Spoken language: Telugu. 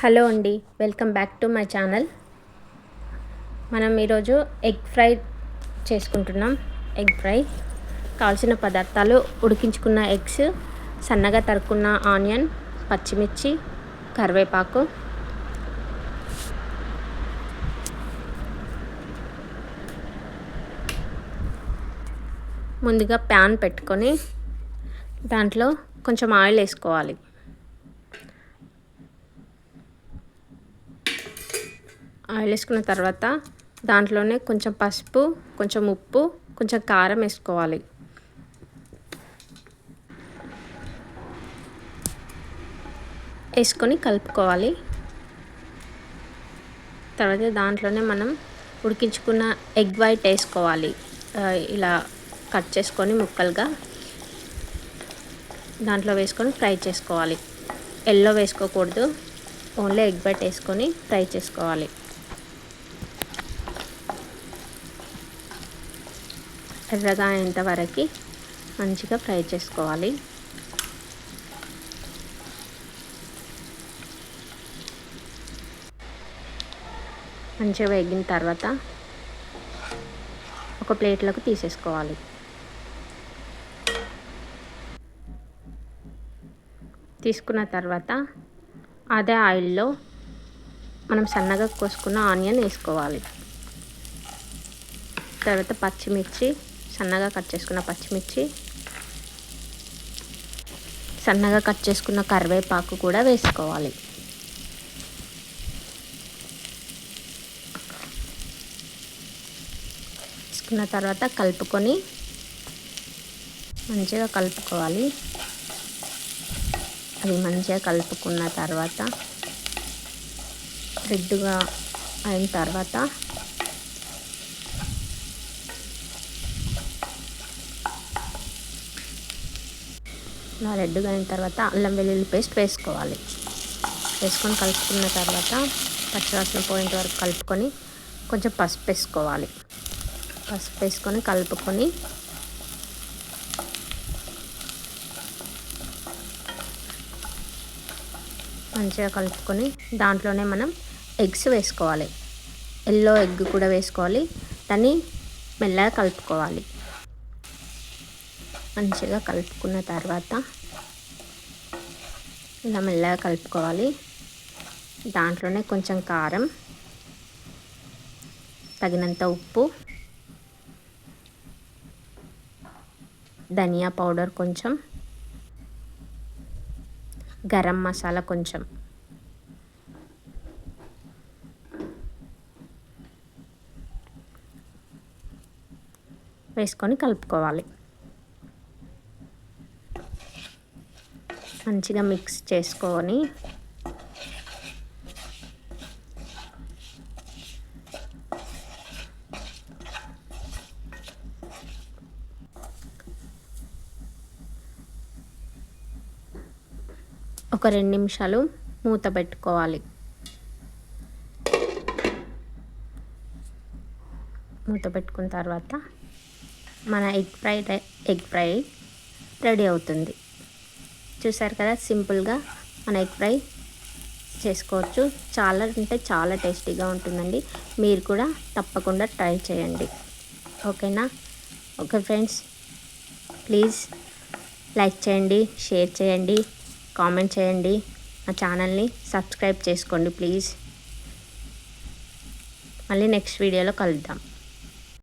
హలో అండి welcome back to my channel. మనం ఈరోజు ఎగ్ ఫ్రై చేసుకుంటున్నాం. ఎగ్ ఫ్రై కావాల్సిన పదార్థాలు ఉడికించుకున్న ఎగ్స్ సన్నగా తరుక్కున్న ఆనియన్ పచ్చిమిర్చి కరివేపాకు. ముందుగా ప్యాన్ పెట్టుకొని దాంట్లో కొంచెం ఆయిల్ వేసుకోవాలి. ఆయిల్ వేసుకున్న తర్వాత దాంట్లోనే కొంచెం పసుపు కొంచెం ఉప్పు కొంచెం కారం వేసుకోవాలి. వేసుకొని కలుపుకోవాలి. తర్వాత దాంట్లోనే మనం ఉడికించుకున్న ఎగ్ వైట్ వేసుకోవాలి. ఇలా కట్ చేసుకొని ముక్కలుగా దాంట్లో వేసుకొని ఫ్రై చేసుకోవాలి. ఎల్లో వేసుకోకూడదు. ఓన్లీ ఎగ్ వైట్ వేసుకొని ఫ్రై చేసుకోవాలి. ఎర్రగా అయ్యేంత వరకు మంచిగా ఫ్రై చేసుకోవాలి. మంచిగా వేగిన తర్వాత ఒక ప్లేట్లోకి తీసేసుకోవాలి. తీసుకున్న తర్వాత అదే ఆయిల్లో మనం సన్నగా కోసుకున్న ఆనియన్ వేసుకోవాలి. తర్వాత పచ్చిమిర్చి సన్నగా కట్ చేసుకున్న పచ్చిమిర్చి సన్నగా కట్ చేసుకున్న కరివేపాకు కూడా వేసుకోవాలి. వేసుకున్న తర్వాత కలుపుకొని మంచిగా కలుపుకోవాలి. అది మంచిగా కలుపుకున్న తర్వాత రెడ్గా అయిన తర్వాత ఇలా రెడ్గా అయిన తర్వాత అల్లం వెల్లుల్లి పేస్ట్ వేసుకోవాలి. వేసుకొని కలుపుకున్న తర్వాత పచ్చివాసన పోయేంత వరకు కలుపుకొని కొంచెం పసుపు వేసుకోవాలి. పసుపు వేసుకొని కలుపుకొని మంచిగా కలుపుకొని దాంట్లోనే మనం ఎగ్స్ వేసుకోవాలి. ఎల్లో ఎగ్ కూడా వేసుకోవాలి. దాన్ని మెల్లగా కలుపుకోవాలి. మంచిగా కలుపుకున్న తర్వాత ఇలా మెల్లగా కలుపుకోవాలి. దాంట్లోనే కొంచెం కారం తగినంత ఉప్పు ధనియా పౌడర్ కొంచెం గరం మసాలా కొంచెం. వేసుకొని కలుపుకోవాలి. మంచిగా మిక్స్ చేసుకొని ఒక రెండు నిమిషాలు మూత పెట్టుకోవాలి. మూత పెట్టుకున్న తర్వాత మన egg fry egg fry ready అవుతుంది. చూసారు కదా సింపుల్గా మన ఎగ్ ఫ్రై చేసుకోవచ్చు. చాలా అంటే చాలా టేస్టీగా ఉంటుందండి. మీరు కూడా తప్పకుండా ట్రై చేయండి. ఓకేనా? ఓకే ఫ్రెండ్స్ ప్లీజ్ లైక్ చేయండి షేర్ చేయండి కామెంట్ చేయండి. మా ఛానల్ని సబ్స్క్రైబ్ చేసుకోండి ప్లీజ్. మళ్ళీ నెక్స్ట్ వీడియోలో కలుద్దాం.